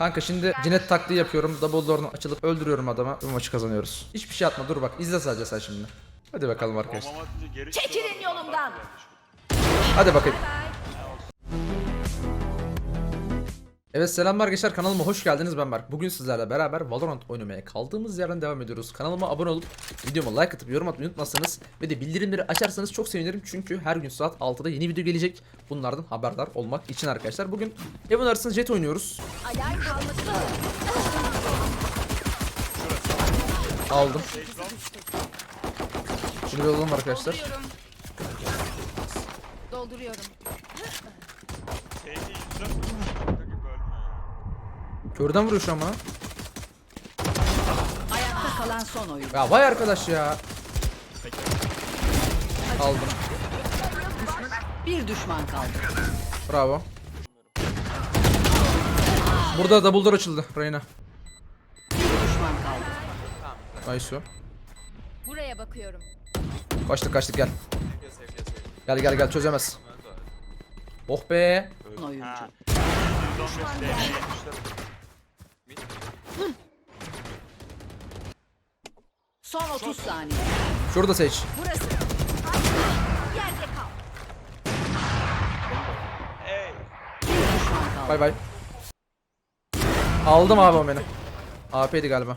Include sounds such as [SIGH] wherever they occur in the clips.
Kanka şimdi cinet taktiği yapıyorum. Double door'unu açılıp öldürüyorum adamı. Bu maçı kazanıyoruz. Hiçbir şey atma dur bak izle sadece sen şimdi. Hadi bakalım arkadaşlar. Çekilin yolumdan. Hadi bakayım. Evet selamlar arkadaşlar kanalıma hoş geldiniz ben Berk. Bugün sizlerle beraber Valorant oynamaya kaldığımız yerden devam ediyoruz. Kanalıma abone olup videoma like atıp yorum atmayı unutmazsanız ve de bildirimleri açarsanız çok sevinirim. Çünkü her gün saat 6'da yeni video gelecek. Bunlardan haberdar olmak için arkadaşlar. Bugün Heaven arasında Jet oynuyoruz. Aldım. Şunu bir alalım arkadaşlar. Dolduruyorum. Bölme. Körden vuruyor şu an bana. Ayakta kalan son oyun. Ya vay arkadaş ya. Aldım. Bir düşman kaldı. Bravo. Burada double door açıldı Reyna. Bir düşman kaldı. Nice. Buraya bakıyorum. Kaçtık kaçtık gel. Gel gel gel çözemez. Oh be. Son oyuncu. Son 30 saniye. Şurada seç. Burası. Yerde kal. Ey. Bir düşman kaldı. Bay bay. Aldım abi o beni. AP'ydi galiba.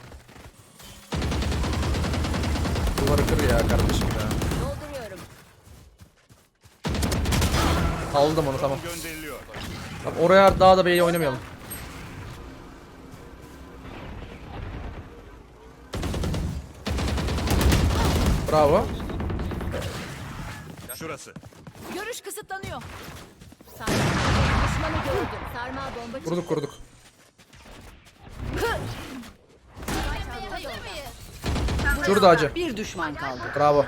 Duvarı kır ya kardeşim ya. Dolduruyorum. Aldım onu tamam. Gönderiliyor. Tamam, Oraya daha da B'yi oynamayalım. Bravo. Şurası. Görüş kısıtlanıyor. Sarmal. Düşmanı gördüm. Sarmal bomba çıktı. Kurduk kurduk. Hazır mıyız? Şurada acı. Bir düşman kaldı. Bravo.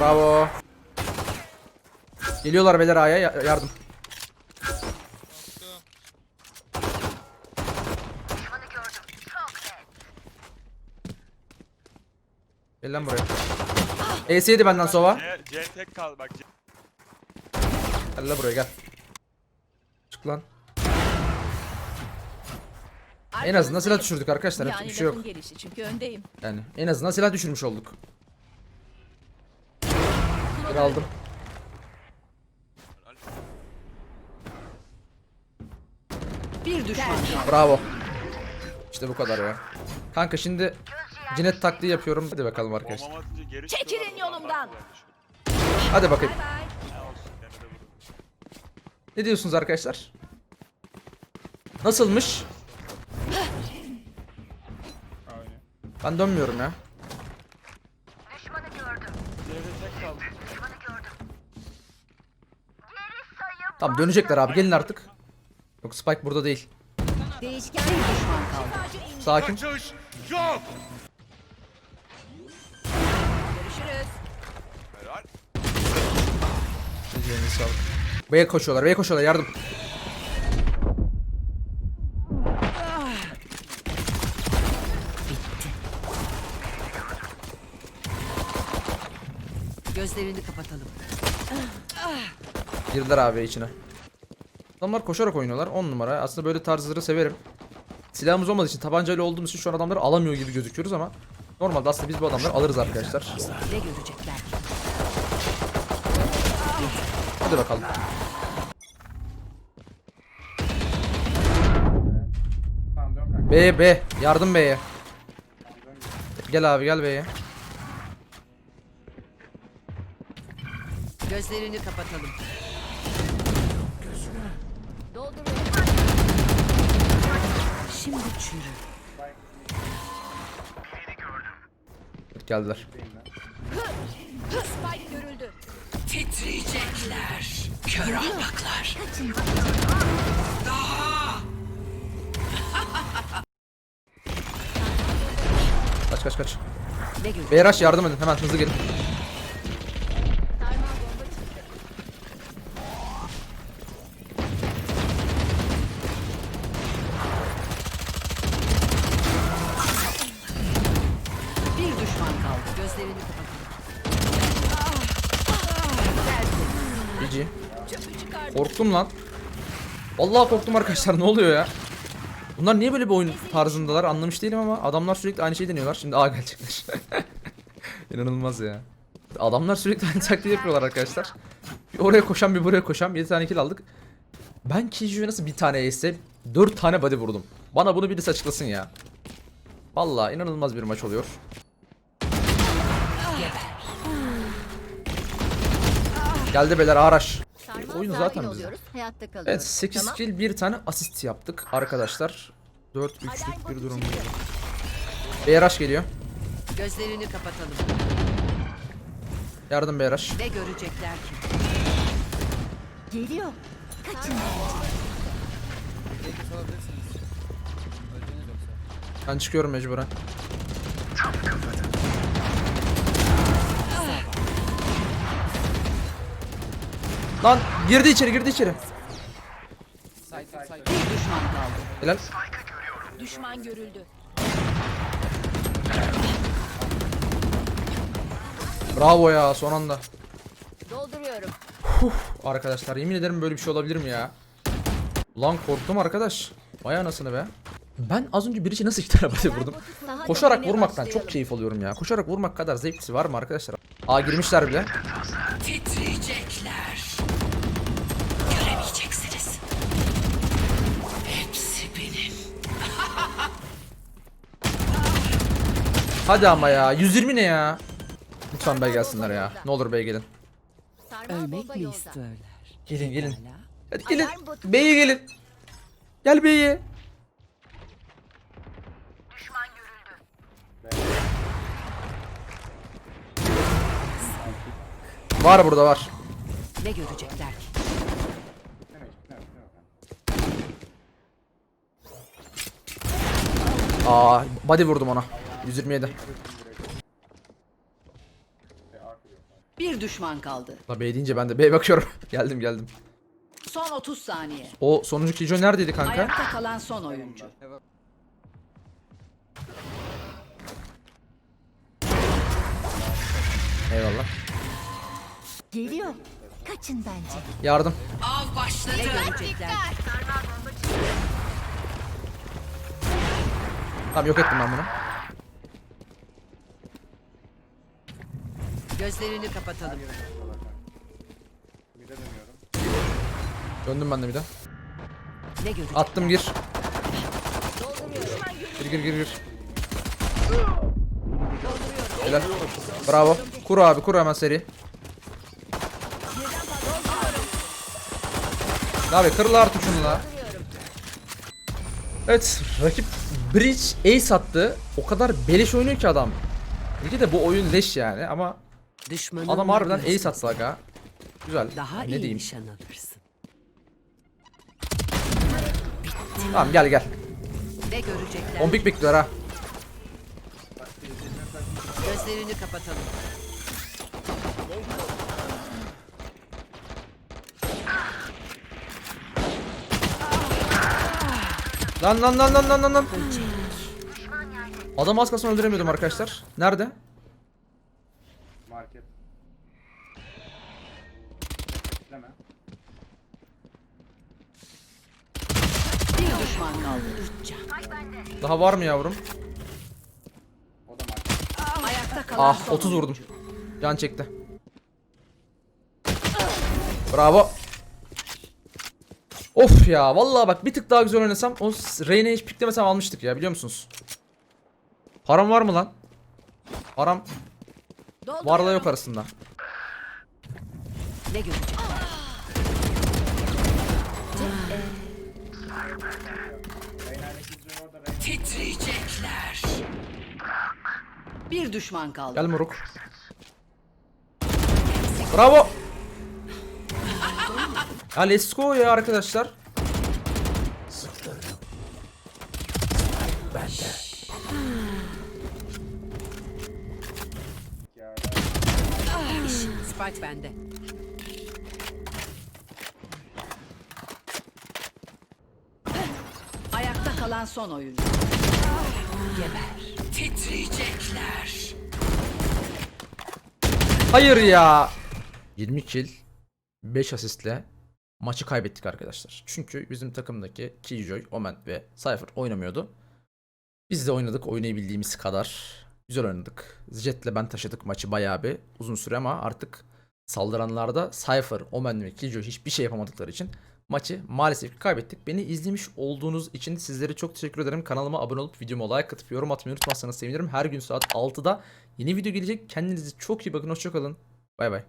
Bravo. Geliyorlar beyler A'ya ya- yardım. Gel lan buraya. ES yedi benden sova. C, C tek kal bak. C. Gel lan buraya gel. Çık lan. En azından silah düşürdük arkadaşlar. Yapacak Yani bir şey yok. lafın gelişi çünkü öndeyim. Yani en azından silah düşürmüş olduk. Bir aldım. Bir düşman. Bravo. İşte bu kadar ya. Kanka şimdi cinet taktiği yapıyorum. Hadi bakalım arkadaşlar. Babam atınca geri Çekilin çıkıyorlar. yolumdan. Hadi bakayım. Ne olsun gene de vurun. Ne diyorsunuz arkadaşlar? Nasılmış? Ben dönmüyorum ya. Tek kaldı. Tamam dönecekler abi gelin artık. Yok Spike burada değil. Değişken Bir düşman kaldı. Sakin. Kaçış yok. Elinize sağlık. B'ye koşuyorlar. B'ye koşuyorlar. Yardım. Gözlerini kapatalım. Girdiler abi içine. Adamlar koşarak oynuyorlar. 10 numara. Aslında böyle tarzları severim. Silahımız olmadığı için tabancayla olduğumuz için şu an adamları alamıyor gibi gözüküyoruz ama normalde aslında biz bu adamları alırız arkadaşlar. Ne görecekler? Hadi bakalım. B B yardım B'ye. Gel abi gel B'ye. Gözlerini kapatalım. Şimdi çürü. Geldiler. Spike. Titriyecekler. Kör ahmaklar. Kaç kaç kaç. Görecekler? Beyraş yardım edin hemen hızlı gelin. GG. Korktum lan. Vallahi korktum arkadaşlar ne oluyor ya? Bunlar niye böyle bir oyun tarzındalar anlamış değilim ama adamlar sürekli aynı şeyi deniyorlar. Şimdi A gelecekler. [LAUGHS] İnanılmaz ya. Adamlar sürekli aynı taktiği yapıyorlar arkadaşlar. Bir oraya koşan bir buraya koşan 7 tane kill aldık. Ben Kiju'ya nasıl bir tane ace 4 tane body vurdum. Bana bunu birisi açıklasın ya. Vallahi inanılmaz bir maç oluyor. Geldi beyler araç. Sarmal Oyun zaten kalıyoruz. Evet 8 Tamam. kill 1 tane asist yaptık arkadaşlar. 4 3'lük bir durum. BRH geliyor. Gözlerini kapatalım. Yardım BRH. Ne görecekler ki? Geliyor. Kaçın. Ben çıkıyorum mecburen. Lan girdi içeri girdi içeri. Bir düşman kaldı. Helal. Düşman görüldü. Bravo ya son anda. Dolduruyorum. Arkadaşlar yemin ederim böyle bir şey olabilir mi ya? Lan korktum arkadaş. Vay anasını be. Ben az önce bir içi nasıl iki tane body vurdum? Koşarak vurmaktan başlayalım. çok keyif alıyorum ya. Koşarak vurmak kadar zevklisi var mı arkadaşlar? Aa girmişler bile. Hadi ama ya. 120 ne ya? Lütfen bey gelsinler ya. Ne olur bey gelin. Ölmek mi isterler? Gelin gelin. Hadi gelin. Bey'e gelin. Gel Bey'e. Var burada var. Ne görecekler ki? Aa, body vurdum ona. 127. Bir düşman kaldı. La B deyince ben de B'ye bakıyorum. [LAUGHS] geldim geldim. Son 30 saniye. O sonuncu Kijo neredeydi kanka? Ayakta kalan son oyuncu. Eyvallah. Geliyor. Kaçın bence. Yardım. Av başladı. Ne görecekler? Tamam yok ettim ben bunu. Gözlerini kapatalım. Döndüm ben de bir de. Ne? Attım gir. Gir gir gir gir. Helal. Bravo. Kur abi kur hemen seri. Abi kırıl artık şunu la. Evet rakip Bridge ace attı. O kadar beleş oynuyor ki adam. Bilgi de bu oyun leş yani ama Düşmanın adam harbiden ace attı aga. Güzel. Daha ne iyi diyeyim. nişan alırsın. Tamam gel gel. Ne görecekler? 10 pik bekliyor ha. Gözlerini kapatalım. Lan lan lan lan lan lan lan. Adamı az kalsın öldüremiyordum arkadaşlar. Nerede? Daha var mı yavrum? O da market. Ayakta kalan Ah son 30 vurdum. Can çekti. Bravo. Of ya vallahi bak bir tık daha güzel oynasam o Reyne'yi hiç piklemesem almıştık ya biliyor musunuz? Param var mı lan? Param varla yok arasında. Ne görecekler? Titriyecekler. Bir düşman kaldı. Gel moruk. Bravo. Ya let's go ya arkadaşlar. Spike bende. Kalan son oyuncu. Geber. Titriyecekler. Hayır ya. 20 kill 5 asistle maçı kaybettik arkadaşlar. Çünkü bizim takımdaki Killjoy, Omen ve Cypher oynamıyordu. Biz de oynadık oynayabildiğimiz kadar. Güzel oynadık. Jet'le ben taşıdık maçı bayağı bir uzun süre ama artık saldıranlarda Cypher, Omen ve Killjoy hiçbir şey yapamadıkları için maçı maalesef kaybettik. Beni izlemiş olduğunuz için sizlere çok teşekkür ederim. Kanalıma abone olup videoma like atıp yorum atmayı unutmazsanız sevinirim. Her gün saat 6'da yeni video gelecek. Kendinize çok iyi bakın. Hoşçakalın. Bay bay.